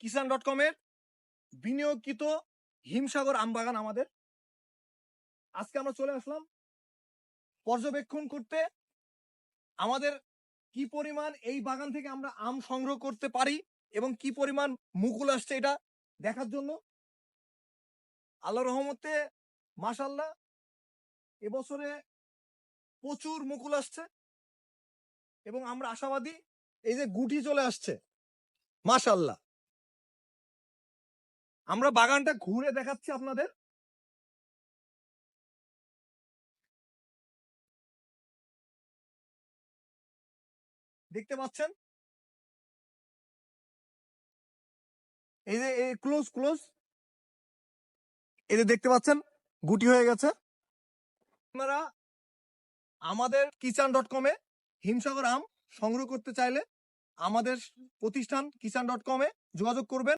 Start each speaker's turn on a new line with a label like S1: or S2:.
S1: কিষান dot কমের বিনিয়োগকৃত হিমসাগর আম বাগান আমাদের। আজকে আমরা চলে আসলাম পর্যবেক্ষণ করতে, আমাদের কি পরিমাণ এই বাগান থেকে আমরা আম সংগ্রহ করতে পারি এবং কি পরিমাণ মুকুল আসছে এটা দেখার জন্য। আল্লাহ রহমতে মাশাল্লাহ এবছরে প্রচুর মুকুল আসছে এবং আমরা আশাবাদী এই যে গুটি চলে আসছে মাশাল্লাহ আমরা বাগানটা ঘুরে দেখাচ্ছি আপনাদের। দেখতে পাচ্ছেন? এই যে ক্লোজ ক্লোজ এই যে, দেখতে পাচ্ছেন? গুটি হয়ে গেছে। আপনারা আমাদের কিষান ডট কমে হিমসাগর আম সংগ্রহ করতে চাইলে আমাদের প্রতিষ্ঠান কিষান ডট কমে যোগাযোগ করবেন।